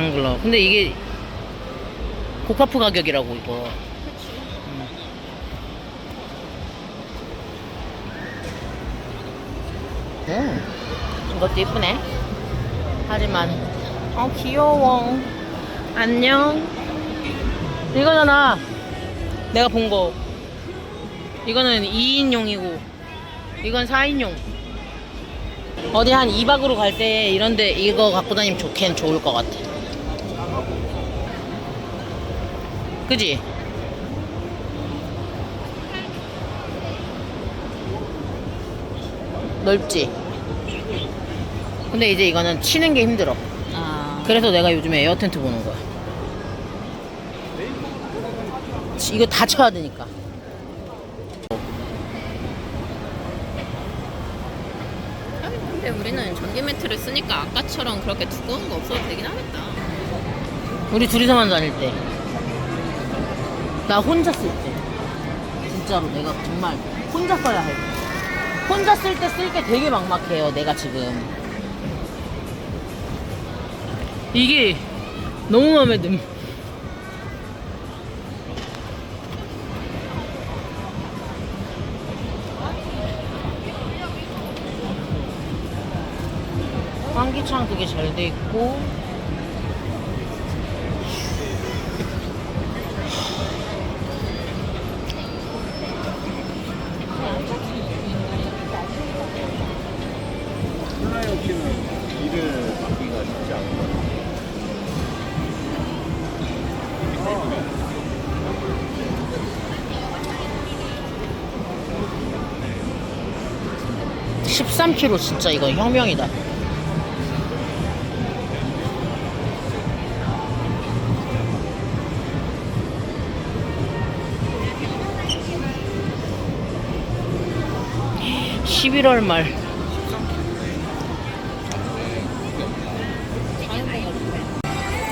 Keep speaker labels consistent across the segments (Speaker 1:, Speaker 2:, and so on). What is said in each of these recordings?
Speaker 1: 렉탕글러. 근데 이게 고파프 가격이라고 이거. 음. 이것도 예쁘네. 하지만 어 귀여워. 안녕. 이거잖아. 내가 본 거. 이거는 2인용이고 이건 4인용. 어디 한 2박으로 갈 때 이런데 이거 갖고 다니면 좋긴 좋을 것 같아. 그지? 넓지? 근데 이제 이거는 치는 게 힘들어.
Speaker 2: 아.
Speaker 1: 그래서 내가 요즘에 에어 텐트 보는 거야. 치- 이거 다 쳐야 되니까.
Speaker 2: 근데 우리는 전기 매트를 쓰니까 아까처럼 그렇게 두꺼운 거 없어도 되긴 하겠다.
Speaker 1: 우리 둘이서만 다닐 때. 나 혼자 쓸 때. 진짜로 내가 정말 혼자 써야 할 때. 혼자 쓸 때 쓸 게 되게 막막해요, 내가 지금. 이게 너무 마음에 듦. 환기창 되게 잘 돼 있고 13kg 진짜 이거 혁명이다. (11월) 말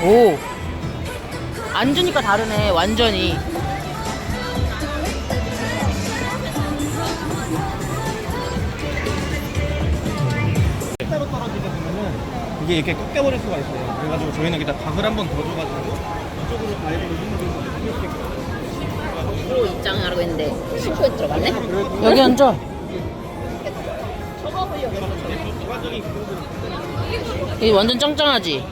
Speaker 1: 오. 앉으니까 다르네, 완전히.
Speaker 3: 이게 이렇게 꺾여버릴 수가 있어요. 그래가지고 저희는 여기다 박을 한 번 더 줘가지고 이쪽으로 이렇게
Speaker 2: 프로 입장하라고 했는데 10초에 들어갔네?
Speaker 1: 여기 앉아. 이 완전 짱짱하지?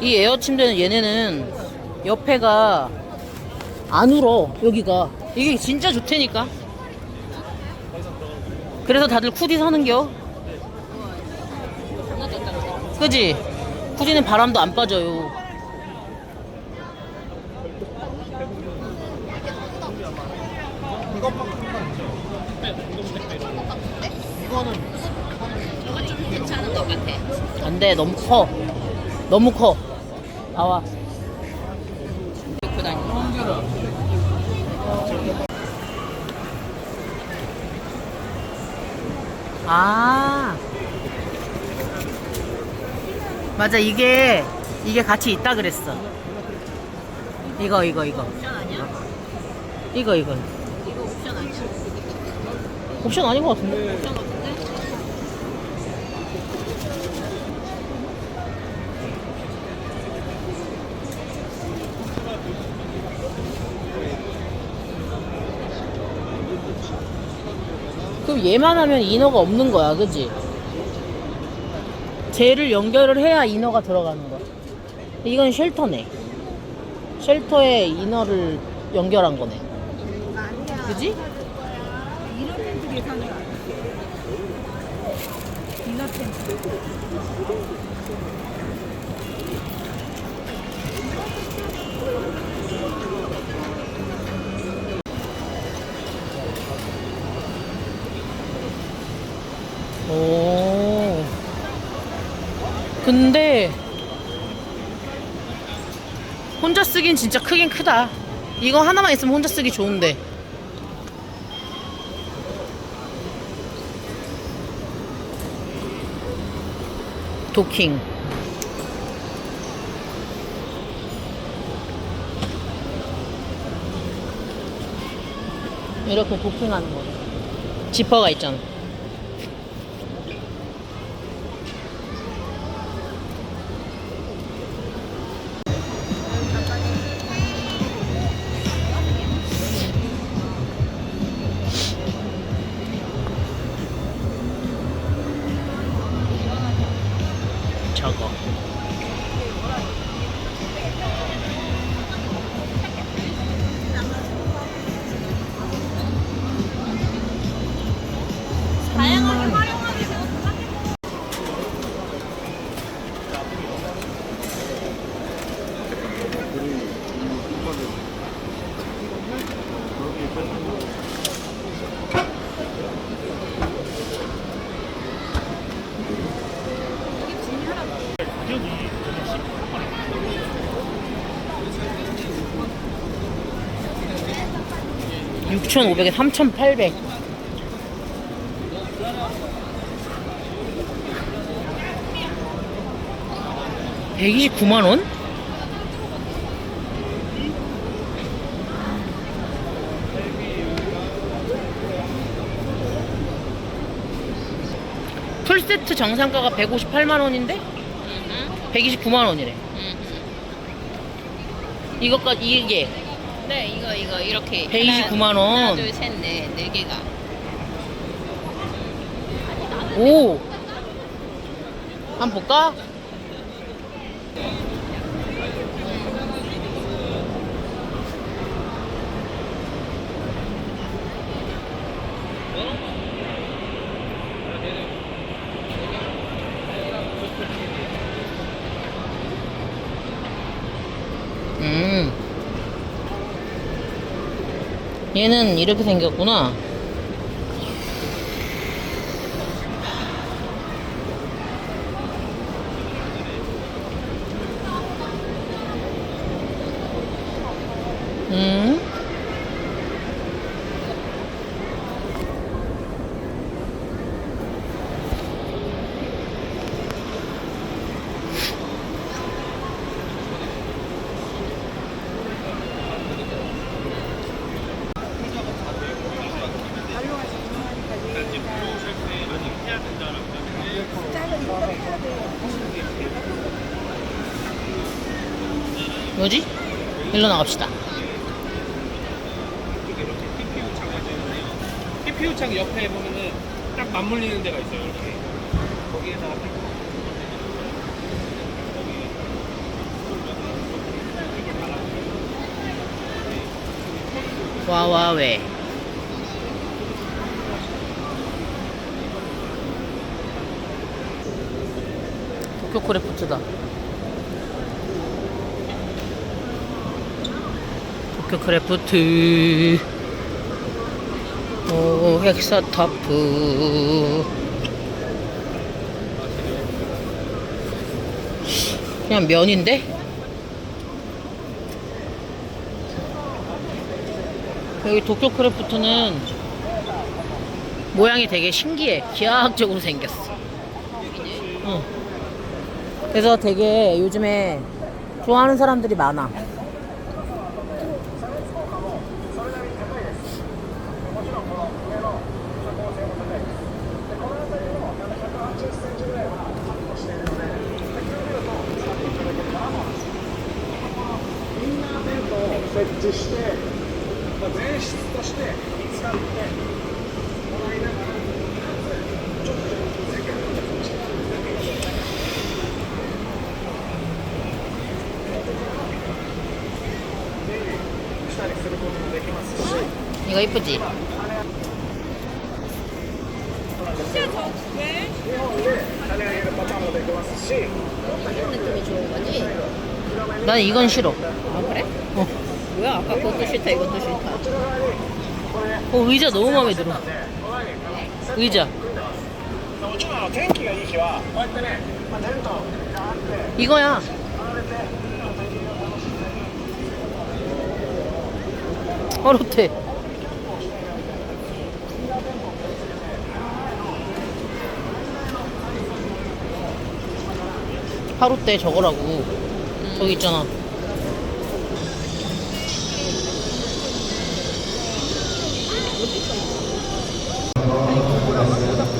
Speaker 1: 이 에어 침대는 얘네는 옆에가 안 울어, 여기가. 이게 진짜 좋다니까. 그래서 다들 쿠디 사는겨. 그지? 쿠디는 바람도 안 빠져요. 안 돼, 너무 커. 너무 커. 나와. 아. 맞아, 이게, 이게 같이 있다 그랬어. 이거, 이거, 이거.
Speaker 2: 옵션 아니야?
Speaker 1: 이거, 이거.
Speaker 2: 이거 옵션 아니야?
Speaker 1: 옵션 아닌 것 같은데?
Speaker 2: 옵션 같은데?
Speaker 1: 그럼 얘만 하면 인어가 없는 거야, 그지? 쟤를 연결을 해야 인어가 들어가는 거야. 이건 쉘터네. 쉘터에 인어를 연결한 거네. 그지? 오. 근데 혼자 쓰긴 진짜 크긴 크다. 이거 하나만 있으면 혼자 쓰기 좋은데. 도킹. 이렇게 도킹하는 거. 지퍼가 있잖아. 6,500에 3,800. (129만 원) 풀세트 정상가가 158만 원인데? 129만 원이래. 이것까지 이게
Speaker 2: 네 이거 이거 이렇게
Speaker 1: 129만 원.
Speaker 2: 하나 둘 셋 넷 네 개가
Speaker 1: 오. 한번 볼까? 음. 얘는 이렇게 생겼구나. 음. 뭐지? 일로 나갑시다.
Speaker 3: CPU 창 옆에 보면은 딱 맞물리는 데가 있어요. 이렇게 거기에다가 딱
Speaker 1: 와와웨. 도쿄 크래프트다. 도쿄 크래프트. 오, 헥사타프. 그냥 면인데? 여기 도쿄 크래프트는 모양이 되게 신기해. 기하학적으로 생겼어. 응. 그래서 되게 요즘에 좋아하는 사람들이 많아. 이거 이쁘지?
Speaker 2: 이런 느낌이 좋은 거지?
Speaker 1: 난 이건 싫어.
Speaker 2: 아 그래?
Speaker 1: 어.
Speaker 2: 뭐야 아까 그것도 싫다 이것도 싫다
Speaker 1: 어, 의자 너무 마음에 들어. 의자.
Speaker 4: もちろんあの天気がいい日はこうやってね、まあ、テントがあって
Speaker 1: 이거야. 하루테. 하루 때 저거라고. 저기 있잖아.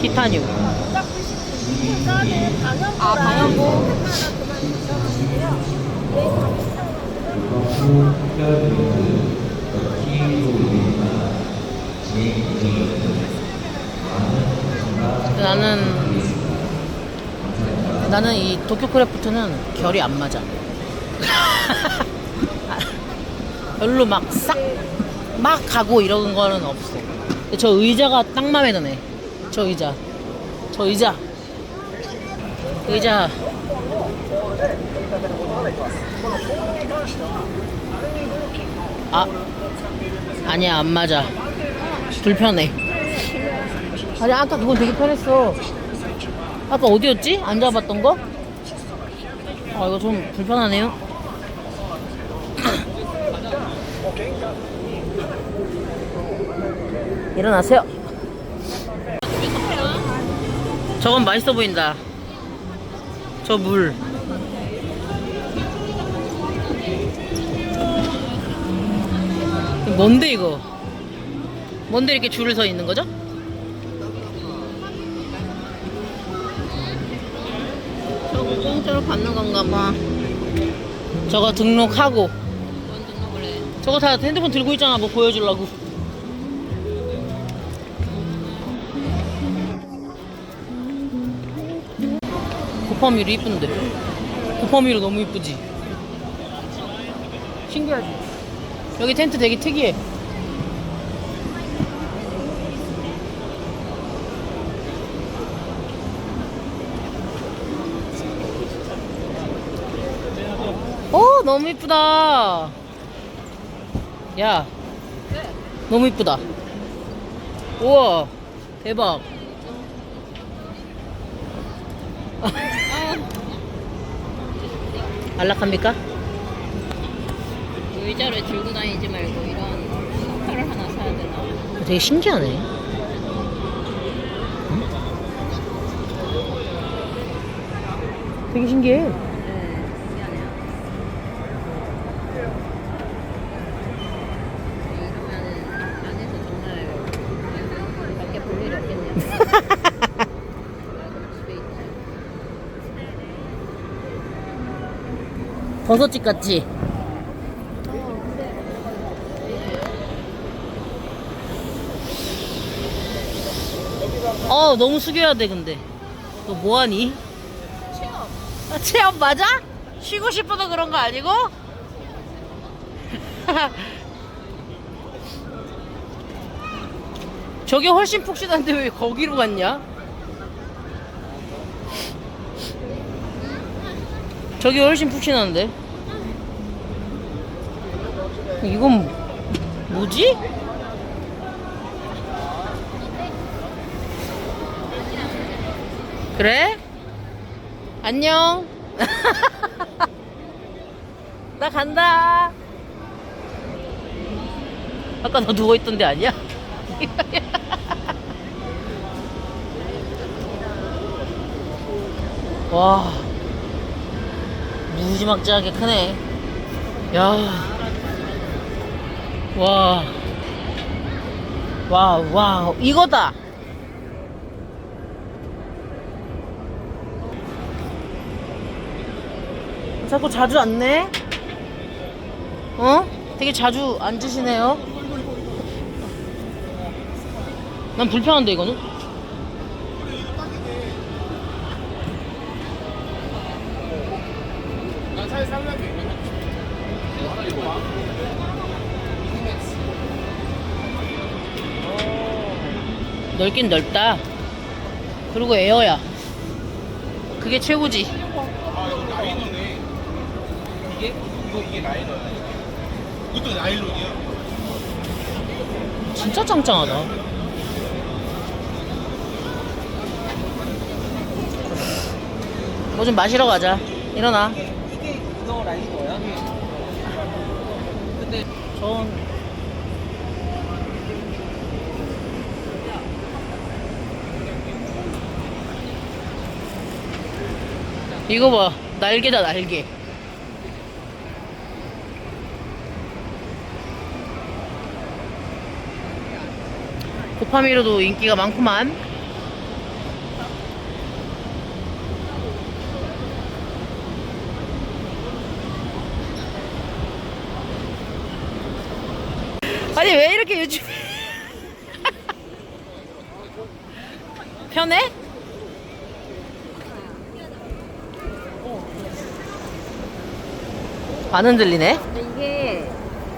Speaker 1: 티타늄.
Speaker 2: 아 방향고
Speaker 1: 나는 나는 이 도쿄 크래프트는 결이 안 맞아. 별로 막 싹 막 가고 이런 거는 없어. 저 의자가 딱 마음에 드네. 저 의자. 저 의자. 의자. 아. 아니야, 안 맞아. 불편해. 아니 아까 그건 되게 편했어. 아까 어디였지? 앉아봤던 거? 아 이거 좀 불편하네요. 일어나세요. 저건 맛있어 보인다. 저 물. 뭔데 이거? 뭔데 이렇게 줄을 서 있는 거죠?
Speaker 2: 공짜로 받는 건가 봐.
Speaker 1: 저거 등록하고.
Speaker 2: 뭔 등록을 해?
Speaker 1: 저거 다 핸드폰 들고 있잖아. 뭐 보여주려고. 도파미로 이쁜데. 도파미로 너무 이쁘지? 신기하지? 여기 텐트 되게 특이해 오 너무 이쁘다. 야. 너무 이쁘다. 우와. 대박. 안락합니까?
Speaker 2: 의자를 들고 다니지 말고 이런 소파를 하나 사야 되나?
Speaker 1: 되게 신기하네. 되게 신기해
Speaker 2: 네, 신기하네요. 이러면은 안에서 정말 밖에 볼 일이 없겠네요. 집에 있지.
Speaker 1: 버섯집 같지? 어 너무 숙여야 돼 근데 너 뭐하니? 체험 아, 체험 맞아? 쉬고 싶어서 그런 거 아니고? 저게 훨씬 푹신한데 왜 거기로 갔냐? 저기 훨씬 푹신한데? 이건 뭐지? 그래? 안녕. 나 간다. 아까 너 누워있던 데 아니야? 와. 무지막지하게 크네. 야. 와. 와, 와, 이거다. 자꾸 자주 앉네? 어? 되게 자주 앉으시네요. 난 불편한데, 이거는? 넓긴 넓다. 그리고 에어야. 그게 최고지.
Speaker 3: 아 이거 라이너네 이게? 이거 이게 라이너야 이것도 나일론이야
Speaker 1: 진짜 짱짱하다. 뭐 좀 마시러 가자. 일어나.
Speaker 3: 이게 이거 라이너야? 근데
Speaker 1: 전 이거 봐. 날개다 날개. 도파미로도 인기가 많구만. 아니 왜 이렇게 요즘 편해? 안 흔들리네.
Speaker 2: 근데 이게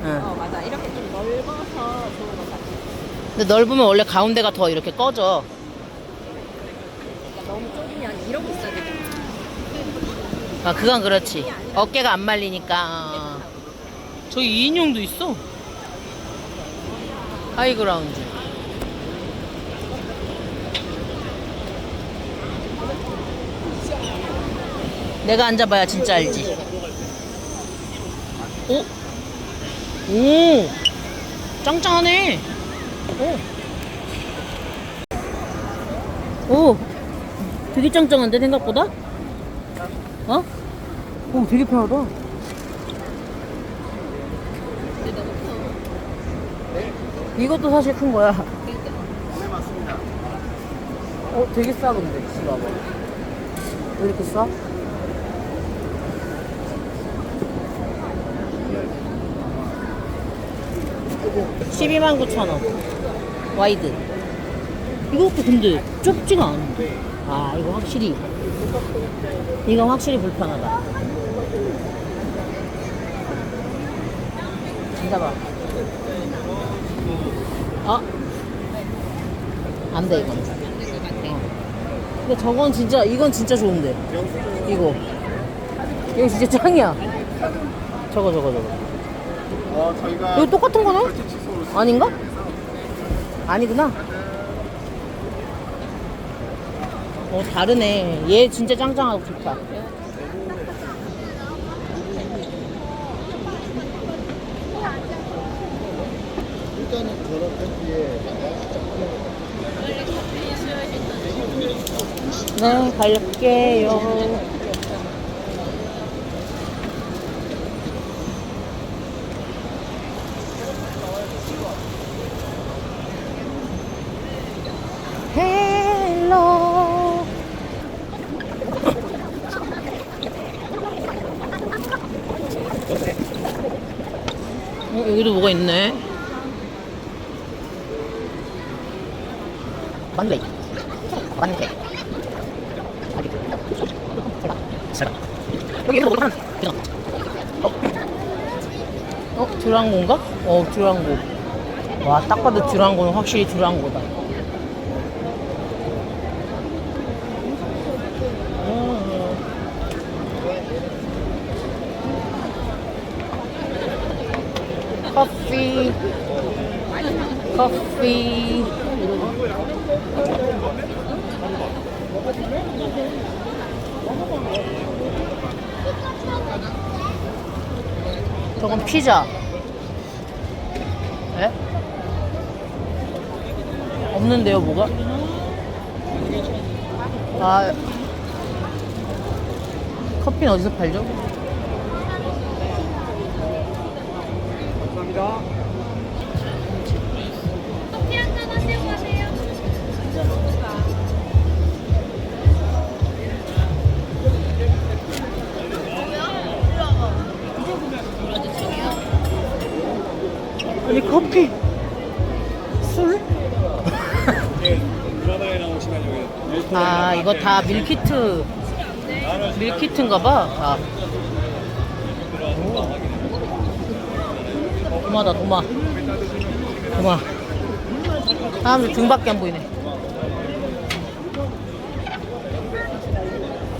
Speaker 1: 응.
Speaker 2: 어 맞아 이렇게 좀 넓어서 좋은 것 같아.
Speaker 1: 근데 넓으면 원래 가운데가 더 이렇게 꺼져.
Speaker 2: 그러니까 너무 좁으면 이러고 있어야 되잖아.
Speaker 1: 아 그건 그렇지. 어깨가 안 말리니까. 저기 2인용도 있어. 하이그라운드. 내가 앉아봐야 진짜 알지. 오, 오, 짱짱하네. 오, 오, 되게 짱짱한데 생각보다? 어? 오, 되게 편하다. 이것도 사실 큰 거야.
Speaker 2: 그러니까.
Speaker 1: 어, 되게 싸 근데. 이거 봐봐. 왜 이렇게 싸? 12만 9천 원. 와이드. 이것도 근데 좁지가 않은데. 아, 이거 확실히. 이건 확실히 불편하다. 앉아봐. 아. 안 돼, 이건.
Speaker 2: 같아.
Speaker 1: 근데 저건 진짜 이건 진짜 좋은데 이거 이거 진짜 짱이야 저거 저거 저거
Speaker 3: 어, 저희가
Speaker 1: 이거 똑같은 거네? 아닌가? 아니구나. 어 다르네. 얘 진짜 짱짱하고 좋다.
Speaker 3: 일단은 저런 팬티에
Speaker 1: 네 갈게요 헬로 어, 여기도 뭐가 있네. 만개. 만개. 여기 하나. 어? 어, 듀랑고인가? 어, 듀랑고. 와, 딱 봐도 듀랑고는 확실히 듀랑고다. 커피 커피 저건 피자 에? 없는데요 뭐가? 아 커피는 어디서 팔죠?
Speaker 3: 감사합니다.
Speaker 1: 커피. 술? 아 이거 다 밀키트. 밀키트인가 봐 다. 도마다 도마. 도마. 사람들 등밖에 안 보이네.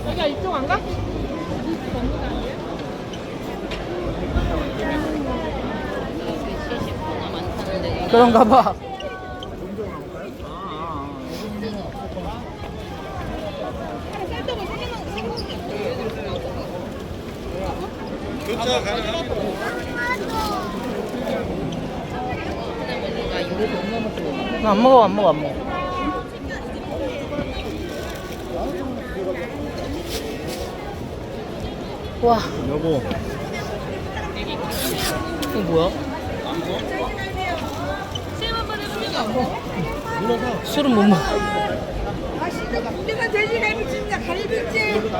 Speaker 1: 여기가 이쪽 안 가?
Speaker 2: 시식구나 많다는데.
Speaker 1: 그런가 봐
Speaker 3: 교차 가능합니다.
Speaker 1: 나안 먹어 안 먹어 안 먹어 와
Speaker 3: 여보.
Speaker 1: 이거 뭐야? 술은 못 먹어.
Speaker 5: 우리가 돼지 갈비찜이다. 갈비찜.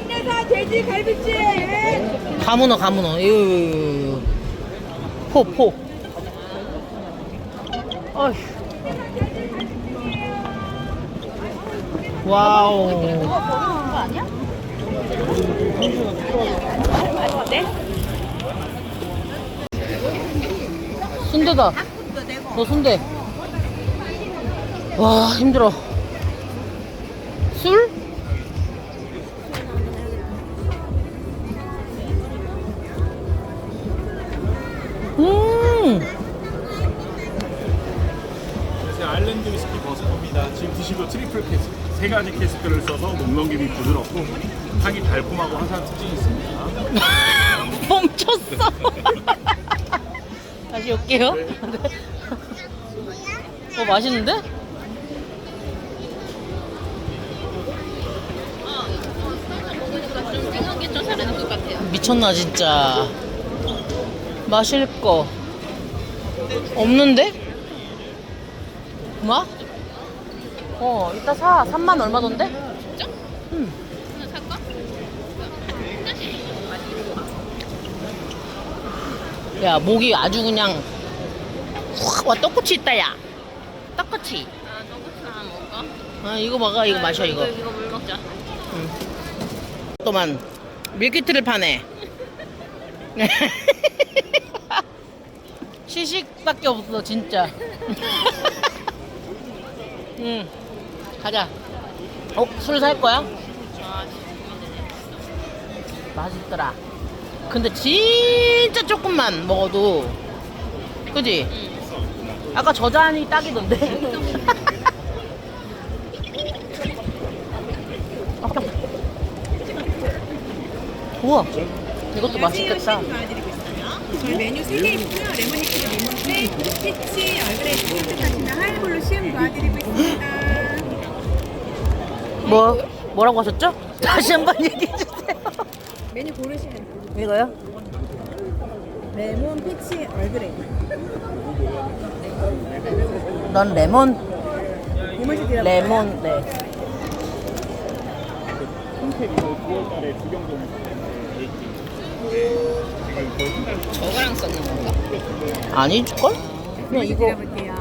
Speaker 5: 국내산 돼지 갈비찜.
Speaker 1: 가문어 가문어. 이거 이거 이거 포포. 어휴. 와우. 순대다. 너 순대 와 힘들어 술?
Speaker 6: 음제 아일랜드 위스키 버스입니다. 지금 드시고 트리플 캐스크 세 가지 캐스크를 써서 목 넘김이 부드럽고 향이 달콤하고 화사한 특징이 있습니다.
Speaker 1: 멈췄어. 다시 올게요. 어, 맛있는데? 미쳤나 진짜. 마실 거. 없는데? 뭐? 어 이따 사. 3만 얼마던데?
Speaker 2: 하나 살까?
Speaker 1: 야 목이 아주 그냥 확와 떡꼬치 있다 야. 떡꼬치.
Speaker 2: 아 떡국수 하나 먹을까?
Speaker 1: 아 이거 먹어. 이거 마셔 이거
Speaker 2: 이거, 이거 물 먹자.
Speaker 1: 또만 밀키트를 파네 시식밖에 없어 진짜 응 가자 어? 술 살 거야?
Speaker 2: 아
Speaker 1: 맛있더라 근데 진짜 조금만 먹어도 그지? 아까 저 잔이 딱이던데 우와 이것도 맛있겠다.
Speaker 5: 저희 메뉴 3개 있고요. 레몬니트, 레몬테, 피치, 얼그레이 선택하시면 하이볼로 시음 도와드리고 있습니다.
Speaker 1: 뭐 뭐라고 하셨죠? 다시 한 번 얘기해 주세요.
Speaker 5: 메뉴 고르시면 돼요.
Speaker 1: 이거요?
Speaker 5: 레몬, 피치, 얼그레이.
Speaker 1: 넌 레몬
Speaker 5: 이모지 드려
Speaker 1: 레몬 네.
Speaker 2: 저거랑 섞는 건가?
Speaker 1: 아니 걸? 그냥 이거
Speaker 5: 드려볼게요.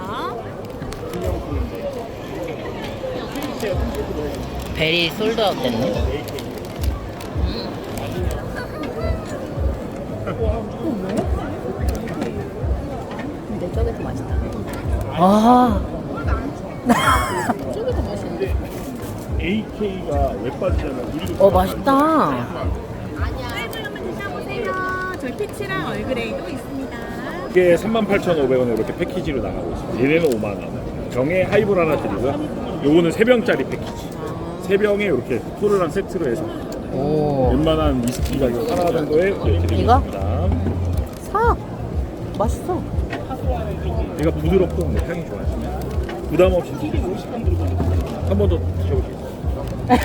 Speaker 1: 베리 솔드아웃 됐네.
Speaker 2: 내 쪽이 더 맛있다
Speaker 1: 아
Speaker 2: 저게 더 맛있는데
Speaker 6: AK가 왜 빠지냐면 우리도
Speaker 1: 어 맛있다.
Speaker 5: 하이볼 한번 드셔보세요. 피치랑 얼그레이도 있습니다.
Speaker 6: 이게 38,500원에 이렇게 패키지로 나가고 있습니다. 얘네는 5만 원. 병에 하이볼 하나 드리고요. 요거는 3병짜리 패키지. 3병에 이렇게 토르랑 세트로 해서
Speaker 1: 오
Speaker 6: 웬만한 위스키 가격 하나 정도에
Speaker 1: 이거?
Speaker 6: 있습니다.
Speaker 1: 사. 맛있어.
Speaker 6: 얘가 부드럽고 뭐 향이 좋아요. 부담 없이 드시고 한번 더 드셔보세요. 네.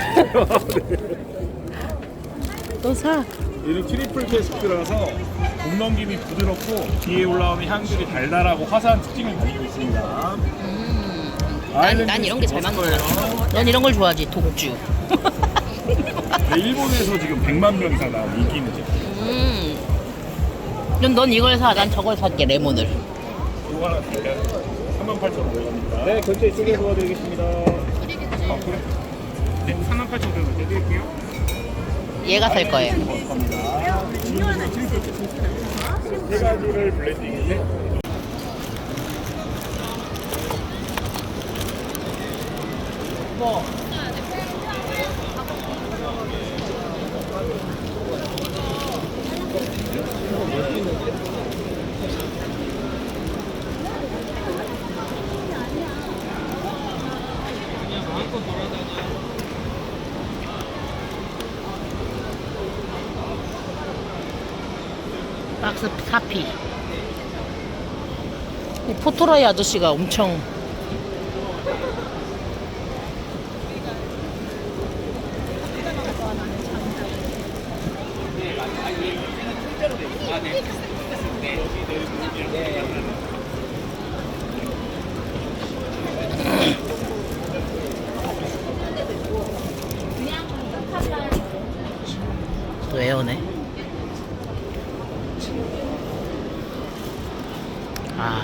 Speaker 1: 또 사.
Speaker 6: 얘는 트리플 캐스크라서 목 넘김이 부드럽고 뒤에 올라오는 향들이 달달하고 화사한 특징을 가지고 있습니다.
Speaker 2: 난, 난 이런 게 잘 맞는 것 같아
Speaker 1: 넌 이런 걸 좋아하지 독주.
Speaker 6: 네, 일본에서 지금 100만 명 사나 인기 있는 제품.
Speaker 2: 음
Speaker 1: 그럼 넌 이걸 사. 난 저걸 살게 레몬을.
Speaker 6: 이거 하나 드릴까요? 38,500원입니다. 네, 결제 이쪽에 도와드리겠습니다. 아, 그래? 네, 38,500원 드릴게요.
Speaker 1: 얘가 살 거예요. 박 사피. 이 포토라이 아저씨가 엄청 또 애오네. 아.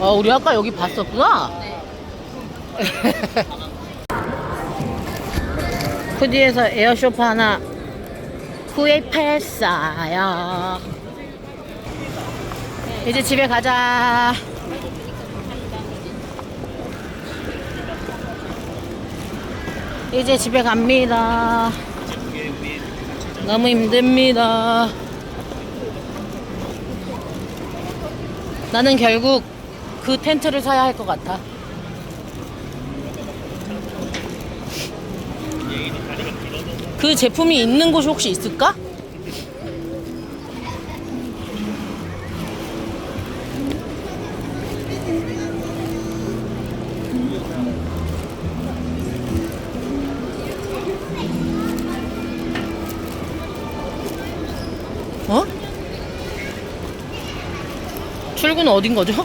Speaker 1: 아, 우리 아까 여기 봤었구나? 푸디에서 에어쇼파 하나 구입했어요. 이제 집에 가자. 이제 집에 갑니다. 너무 힘듭니다. 나는 결국 그 텐트를 사야 할 것 같아. 그 제품이 있는 곳이 혹시 있을까? 출구는 어딘 거죠?